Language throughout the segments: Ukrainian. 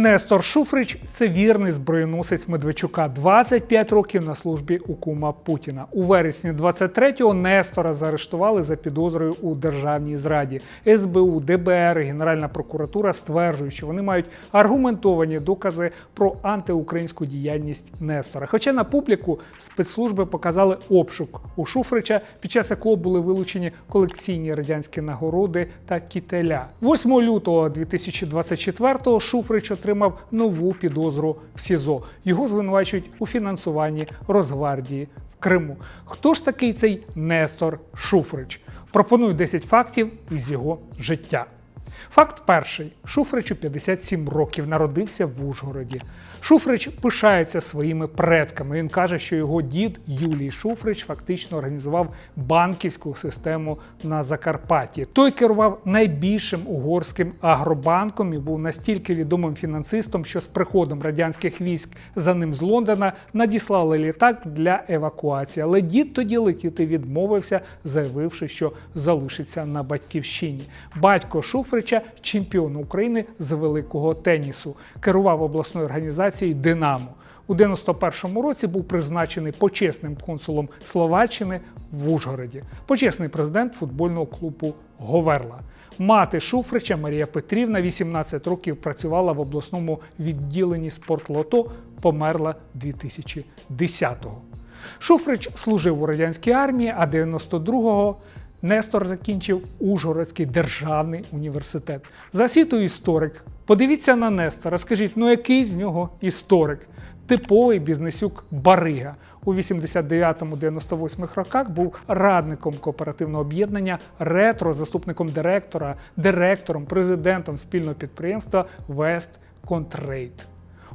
Нестор Шуфрич це вірний зброєносець Медведчука. 25 років на службі у кума Путіна. У вересні 23-го Нестора заарештували за підозрою у державній зраді. СБУ, ДБР, Генеральна прокуратура стверджують, що вони мають аргументовані докази про антиукраїнську діяльність Нестора. Хоча на публіку спецслужби показали обшук у Шуфрича, під час якого були вилучені колекційні радянські нагороди та кітеля. 8 лютого 2024-го Шуфрич отримав нову підозру в СІЗО. Його звинувачують у фінансуванні Росгвардії в Криму. Хто ж такий цей Нестор Шуфрич? Пропоную 10 фактів із його життя. Факт перший: Шуфричу 57 років народився в Ужгороді. Шуфрич пишається своїми предками. Він каже, що його дід Юлій Шуфрич фактично організував банківську систему на Закарпатті. Той керував найбільшим угорським агробанком і був настільки відомим фінансистом, що з приходом радянських військ за ним з Лондона надіслали літак для евакуації. Але дід тоді летіти відмовився, заявивши, що залишиться на батьківщині. Батько Шуфрича чемпіон України з великого тенісу, керував обласною організацією Динамо. У 91-му році був призначений почесним консулом Словаччини в Ужгороді, почесний президент футбольного клубу Говерла. Мати Шуфрича Марія Петрівна 18 років працювала в обласному відділенні спортлото, померла 2010-го. Шуфрич служив у радянській армії, а 92-го Нестор закінчив Ужгородський державний університет. За освітою історик. Подивіться на Нестора, скажіть, ну який з нього історик? Типовий бізнесюк Барига. У 89-98 роках був радником кооперативного об'єднання Ретро, заступником директора, директором, президентом спільного підприємства Вест Контрейд.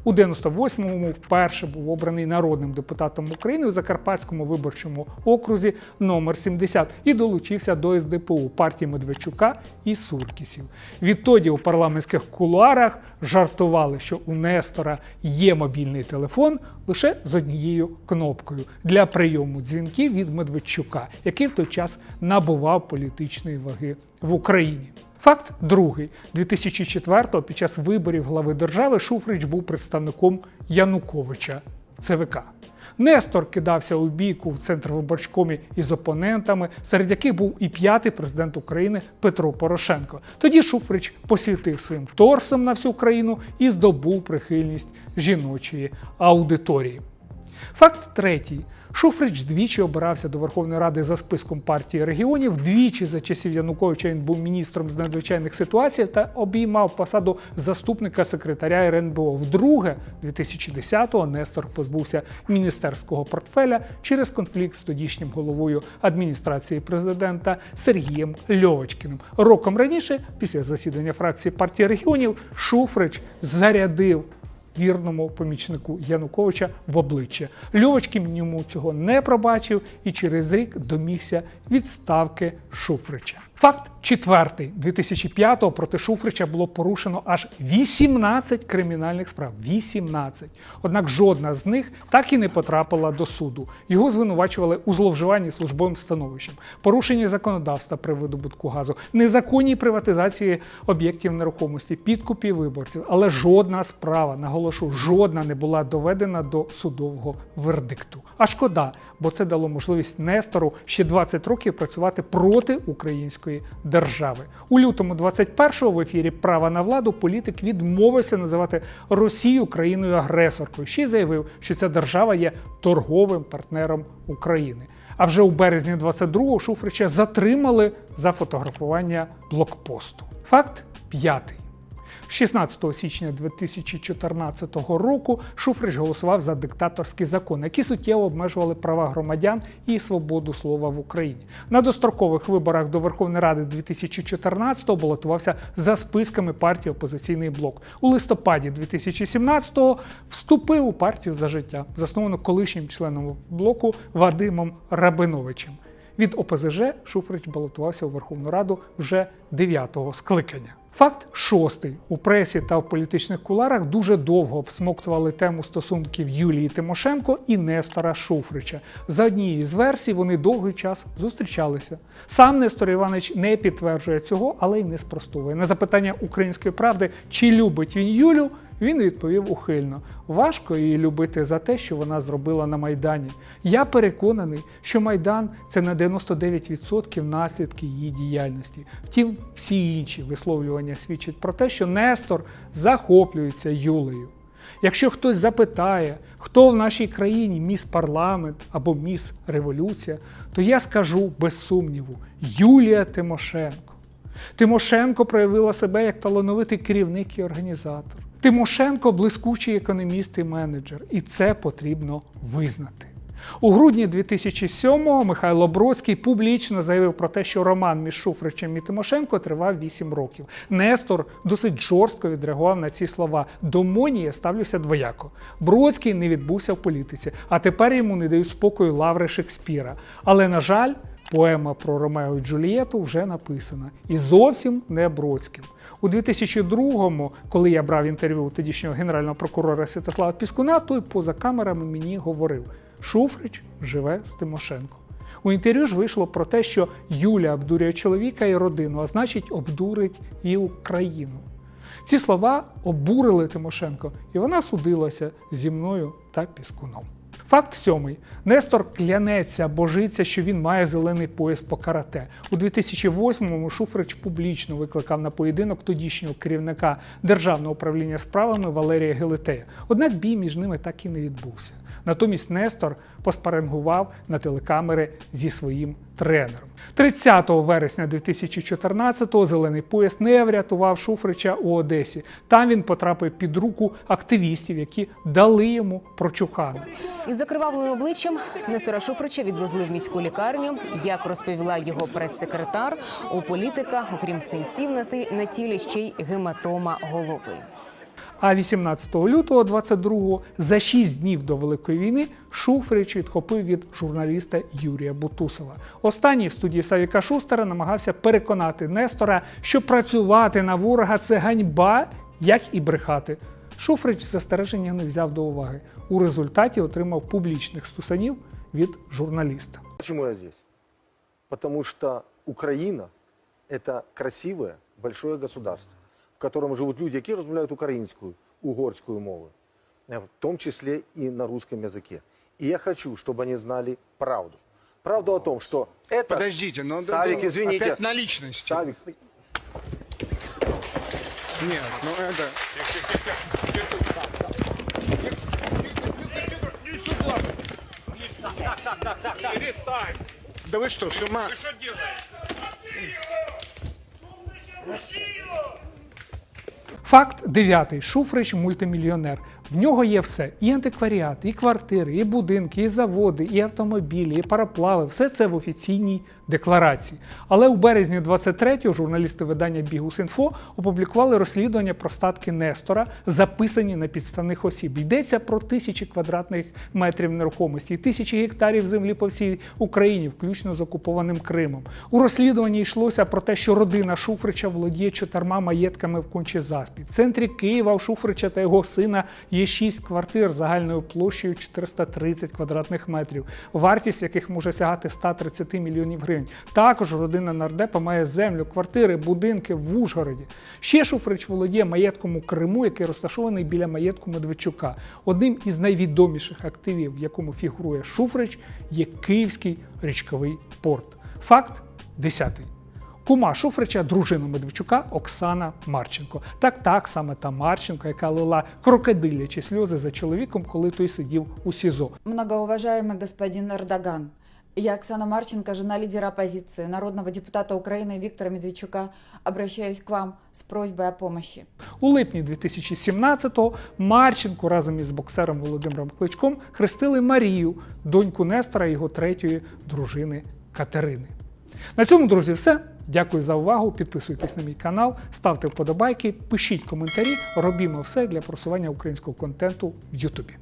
У 98-му вперше був обраний народним депутатом України у Закарпатському виборчому окрузі номер 70 і долучився до СДПУ партії Медведчука і Суркісів. Відтоді у парламентських кулуарах жартували, що у Нестора є мобільний телефон лише з однією кнопкою для прийому дзвінків від Медведчука, який в той час набував політичної ваги в Україні. Факт другий: 2004-го під час виборів глави держави Шуфрич був представником Януковича ЦВК. Нестор кидався у бійку в центр виборчкомі із опонентами, серед яких був і п'ятий президент України Петро Порошенко. Тоді Шуфрич посвітив своїм торсом на всю країну і здобув прихильність жіночої аудиторії. Факт третій. Шуфрич двічі обирався до Верховної Ради за списком партії регіонів. Двічі за часів Януковича він був міністром з надзвичайних ситуацій та обіймав посаду заступника секретаря РНБО. Вдруге, 2010-го Нестор позбувся міністерського портфеля через конфлікт з тодішнім головою адміністрації президента Сергієм Льовочкіним. Роком раніше, після засідання фракції партії регіонів, Шуфрич зарядив вірному помічнику Януковича в обличчя. Льовочкін йому цього не пробачив і через рік домігся відставки Шуфрича. Факт четвертий: 2005-го проти Шуфрича було порушено аж 18 кримінальних справ. 18. Однак жодна з них так і не потрапила до суду. Його звинувачували у зловживанні службовим становищем, порушенні законодавства при видобутку газу, незаконній приватизації об'єктів нерухомості, підкупі виборців. Але жодна справа, наголошу, жодна не була доведена до судового вердикту. А шкода, бо це дало можливість Нестору ще 20 років працювати проти української держави. У лютому 21-го в ефірі Права на владу політик відмовився називати Росію країною-агресоркою. Ще й заявив, що ця держава є торговим партнером України. А вже у березні 22-го Шуфрича затримали за фотографування блокпосту. Факт п'ятий. 16 січня 2014 року Шуфрич голосував за диктаторський закон, які суттєво обмежували права громадян і свободу слова в Україні. На дострокових виборах до Верховної Ради 2014-го балотувався за списками партії Опозиційний блок. У листопаді 2017-го вступив у партію за життя, засновану колишнім членом блоку Вадимом Рабиновичем. Від ОПЗЖ Шуфрич балотувався у Верховну Раду вже 9-го скликання. Факт шостий у пресі та в політичних куларах дуже довго обсмоктували тему стосунків Юлії Тимошенко і Нестора Шуфрича. За однією з версій вони довгий час зустрічалися. Сам Нестор Іванович не підтверджує цього, але й не спростовує. На запитання української правди, чи любить він Юлю, Він відповів ухильно: важко її любити за те, що вона зробила на Майдані. Я переконаний, що Майдан це на 99% наслідки її діяльності. Втім, всі інші висловлювання свідчать про те, що Нестор захоплюється Юлею. Якщо хтось запитає, хто в нашій країні міс парламент або міс революція, то я скажу без сумніву: Юлія Тимошенко. Тимошенко проявила себе як талановитий керівник і організатор. Тимошенко блискучий економіст і менеджер, і це потрібно визнати. У грудні 2007-го Михайло Бродський публічно заявив про те, що роман між Шуфричем і Тимошенко тривав 8 років. Нестор досить жорстко відреагував на ці слова. До Монії ставлюся двояко. Бродський не відбувся в політиці, а тепер йому не дають спокою лаври Шекспіра. Але, на жаль, Поема про Ромео і Джульєту вже написана і зовсім не Бродським. У 2002-му, коли я брав інтерв'ю у тодішнього генерального прокурора Святослава Піскуна, той поза камерами мені говорив: Шуфрич живе з Тимошенко. У інтерв'ю ж вийшло про те, що Юля обдурює чоловіка і родину, а значить, обдурить і Україну. Ці слова обурили Тимошенко, і вона судилася зі мною та Піскуном. Факт сьомий. Нестор клянеться, божиться, що він має зелений пояс по карате. У 2008-му Шуфрич публічно викликав на поєдинок тодішнього керівника Державного управління справами Валерія Гелетея. Однак бій між ними так і не відбувся. Натомість Нестор поспарингував на телекамери зі своїм тренером. 30 вересня 2014-го зелений пояс не врятував Шуфрича у Одесі. Там він потрапив під руку активістів, які дали йому прочухани. Із закривавленим обличчям Нестора Шуфрича відвезли в міську лікарню. Як розповіла його прес-секретар, у політика, окрім синців на тілі, ще й гематома голови. А 18 лютого 22-го, за 6 днів до Великої війни, Шуфрич відхопив від журналіста Юрія Бутусова. Останній в студії Савіка Шустера намагався переконати Нестора, що працювати на ворога це ганьба, як і брехати. Шуфрич застереження не взяв до уваги. У результаті отримав публічних стусанів від журналіста. Почему я здесь? Потому что Украина – это красивое, большое государство, котором живут люди, розмовляють українською, угорською мовою, э, в том числе и на русском языке. И я хочу, чтобы они знали правду. Правду о том, что это... Подождите, но Савик, да, извините. опять на личности. Савик, Нет, ну это. Да вы что, с ума? Факт дев'ятий. Шуфрич мультимільйонер. В нього є все: і антикваріат, і квартири, і будинки, і заводи, і автомобілі, і параплави. Все це в офіційній декларації. Але у березні 23-го журналісти видання Бігус.Інфо опублікували розслідування про статки Нестора, записані на підставних осіб. Йдеться про тисячі квадратних метрів нерухомості і тисячі гектарів землі по всій Україні, включно з окупованим Кримом. У розслідуванні йшлося про те, що родина Шуфрича володіє чотирма маєтками в Кончі-Заспі. В центрі Києва у Шуфрича та його сина є шість квартир загальною площею 430 квадратних метрів, вартість яких може сягати 130 мільйонів гривень. Також родина нардепа має землю, квартири, будинки в Ужгороді. Ще Шуфрич володіє маєтком у Криму, який розташований біля маєтку Медведчука. Одним із найвідоміших активів, в якому фігурує Шуфрич, є Київський річковий порт. Факт 10 Кума Шуфрича, дружина Медведчука Оксана Марченко. Так, так, саме та Марченко, яка лила крокодилячі сльози за чоловіком, коли той сидів у СІЗО. Многоуважаемый господин Эрдоган, я, Оксана Марченко, жена лидера оппозиции, народного депутата Украины Виктора Медведчука, обращаюсь к вам с просьбой о помощи. У липні 2017-го Марченко разом із боксером Володимиром Кличком хрестили Марію, доньку Нестора і його третьої дружини Катерини. На цьому, друзі, все. Дякую за увагу. Підписуйтесь на мій канал, ставте вподобайки, пишіть коментарі. Робімо все для просування українського контенту в Ютубі.